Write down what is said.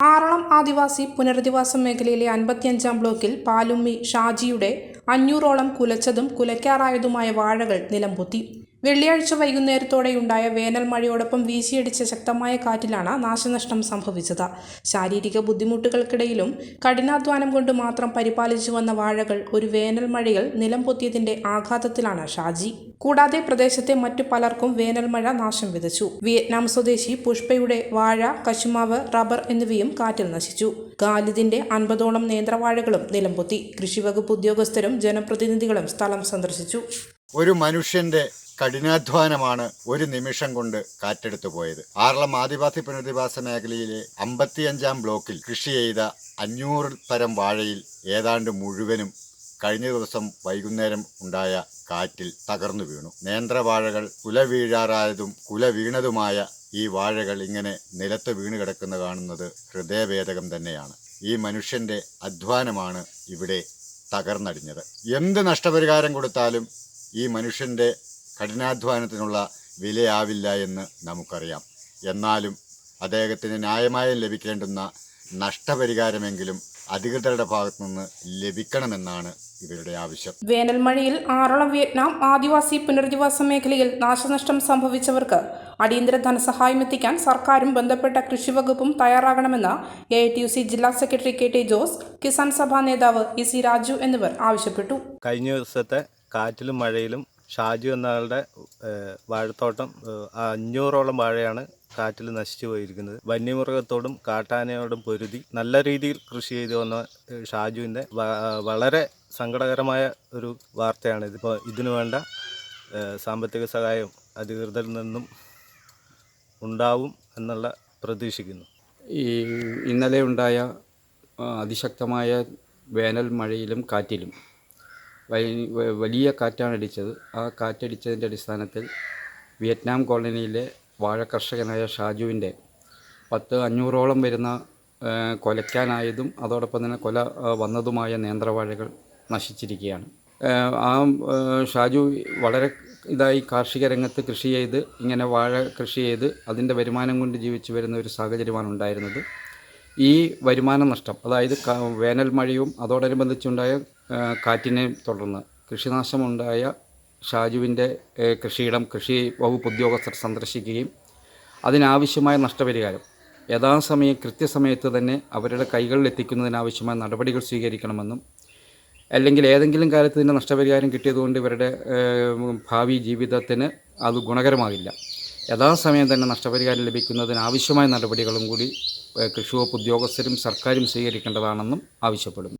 ആറളം ആദിവാസി പുനരധിവാസ മേഖലയിലെ അൻപത്തിയഞ്ചാം ബ്ലോക്കിൽ പാലുമ്മി ഷാജിയുടെ അഞ്ഞൂറോളം കുലച്ചതും കുലയ്ക്കാറായതുമായ വാഴകൾ നിലംപൊത്തി. വെള്ളിയാഴ്ച വൈകുന്നേരത്തോടെയുണ്ടായ വേനൽ മഴയോടൊപ്പം വീശിയടിച്ച ശക്തമായ കാറ്റിലാണ് നാശനഷ്ടം സംഭവിച്ചത്. ശാരീരിക ബുദ്ധിമുട്ടുകൾക്കിടയിലും കഠിനാധ്വാനം കൊണ്ട് മാത്രം പരിപാലിച്ചു വന്ന വാഴകൾ ഒരു വേനൽ മഴയിൽ നിലം പൊത്തിയതിന്റെ ആഘാതത്തിലാണ് ഷാജി. കൂടാതെ പ്രദേശത്തെ മറ്റു പലർക്കും വേനൽ മഴ നാശം വിതച്ചു. വിയറ്റ്നാം സ്വദേശി പുഷ്പയുടെ വാഴ കശുമാവ് റബ്ബർ എന്നിവയും കാറ്റിൽ നശിച്ചു. ഖാലിദിന്റെ അൻപതോളം നേന്ത്രവാഴകളും നിലംപൊത്തി കൃഷിവകുപ്പ് ഉദ്യോഗസ്ഥരും ജനപ്രതിനിധികളും സ്ഥലം സന്ദർശിച്ചു. ഒരു മനുഷ്യന്റെ കഠിനാധ്വാനമാണ് ഒരു നിമിഷം കൊണ്ട് കാറ്റെടുത്തു പോയത്. ആറളം ആദിവാസി പുനരധിവാസ മേഖലയിലെ അമ്പത്തിയഞ്ചാം ബ്ലോക്കിൽ കൃഷി ചെയ്ത അഞ്ഞൂറിൽ പരം വാഴയിൽ ഏതാണ്ട് മുഴുവനും കഴിഞ്ഞ ദിവസം വൈകുന്നേരം ഉണ്ടായ കാറ്റിൽ തകർന്നു വീണു. നേന്ത്രവാഴകൾ കുല വീഴാറായതും കുല വീണതുമായ ഈ വാഴകൾ ഇങ്ങനെ നിലത്ത് വീണ് കിടക്കുന്ന കാണുന്നത് ഹൃദയഭേദകം തന്നെയാണ്. ഈ മനുഷ്യന്റെ അധ്വാനമാണ് ഇവിടെ തകർന്നടിഞ്ഞത്. എന്ത് നഷ്ടപരിഹാരം കൊടുത്താലും ഈ മനുഷ്യന്റെ കഠിനാധ്വാനത്തിനുള്ള വിലയാവില്ല എന്ന് നമുക്കറിയാം. എന്നാലും അദ്ദേഹത്തിന് ന്യായമായും ലഭിക്കേണ്ടുന്ന നഷ്ടപരിഹാരമെങ്കിലും അധികൃതരുടെ ഭാഗത്തു നിന്ന് ലഭിക്കണമെന്നാണ് ഇവരുടെ ആവശ്യം. വേനൽമഴയിൽ ആറളം വിയറ്റ്നാം ആദിവാസി പുനരധിവാസ മേഖലയിൽ നാശനഷ്ടം സംഭവിച്ചവർക്ക് അടിയന്തര ധനസഹായം എത്തിക്കാൻ സർക്കാരും ബന്ധപ്പെട്ട കൃഷിവകുപ്പും തയ്യാറാകണമെന്ന് എ ടി യു സി ജില്ലാ secretary K T Jose Kisan Sabha നേതാവ് ഇ സി രാജു എന്നിവർ ആവശ്യപ്പെട്ടു. കഴിഞ്ഞ ദിവസത്തെ കാറ്റിലും മഴയിലും ഷാജു എന്നയാളുടെ വാഴത്തോട്ടം അഞ്ഞൂറോളം വാഴയാണ് കാറ്റിൽ നശിച്ചു പോയിരിക്കുന്നത്. വന്യമൃഗത്തോടും കാട്ടാനയോടും പൊരുതി നല്ല രീതിയിൽ കൃഷി ചെയ്തു വന്ന ഷാജുവിന്റെ വളരെ സങ്കടകരമായ ഒരു വാർത്തയാണ് ഇതിപ്പോൾ ഇതിനു വേണ്ട സാമ്പത്തിക സഹായം അധികൃതരിൽ നിന്നും ഉണ്ടാവും എന്നുള്ള പ്രതീക്ഷിക്കുന്നു. ഈ ഇന്നലെ ഉണ്ടായ അതിശക്തമായ വേനൽ മഴയിലും കാറ്റിലും വലിയ കാറ്റാണ് അടിച്ചത് ആ കാറ്റടിച്ചതിന്റെ അടിസ്ഥാനത്തിൽ വിയറ്റ്നാം കോളനിയിലെ വാഴ കർഷകനായ ഷാജുവിന്റെ പത്ത് അഞ്ഞൂറോളം വരുന്ന കൊലയ്ക്കാനായതും അതോടൊപ്പം തന്നെ കൊല വന്നതുമായ നേന്ത്രവാഴകൾ നശിച്ചിരിക്കുകയാണ്. ആ, ഷാജു വളരെ ഇതായി കാർഷിക രംഗത്ത് കൃഷി ചെയ്ത് ഇങ്ങനെ വാഴ കൃഷി ചെയ്ത് അതിന്റെ വരുമാനം കൊണ്ട് ജീവിച്ചു വരുന്ന ഒരു സാഹചര്യമാണ് ഉണ്ടായിരുന്നത്. ഈ വരുമാന നഷ്ടം അതായത് വേനൽ മഴയും അതോടനുബന്ധിച്ചുണ്ടായ കാറ്റിനെയും കാറ്റിനെ തുടർന്ന് കൃഷിനാശമുണ്ടായ ഷാജുവിന്റെ കൃഷിയിടം കൃഷി വകുപ്പ് ഉദ്യോഗസ്ഥർ സന്ദർശിക്കുകയും അതിനാവശ്യമായ നഷ്ടപരിഹാരം യഥാസമയം കൃത്യസമയത്ത് തന്നെ അവരുടെ കൈകളിൽ എത്തിക്കുന്നതിനാവശ്യമായ നടപടികൾ സ്വീകരിക്കണമെന്നും അല്ലെങ്കിൽ ഏതെങ്കിലും കാലത്ത് ഇതിന്റെ നഷ്ടപരിഹാരം കിട്ടിയതുകൊണ്ട് ഇവരുടെ ഭാവി ജീവിതത്തിന് അത് ഗുണകരമാകില്ല. യഥാസമയം തന്നെ നഷ്ടപരിഹാരം ലഭിക്കുന്നതിന് ആവശ്യമായ നടപടികളും കൂടി കൃഷി വകുപ്പ് ഉദ്യോഗസ്ഥരും സർക്കാരും സ്വീകരിക്കേണ്ടതാണെന്നും ആവശ്യപ്പെടുന്നു.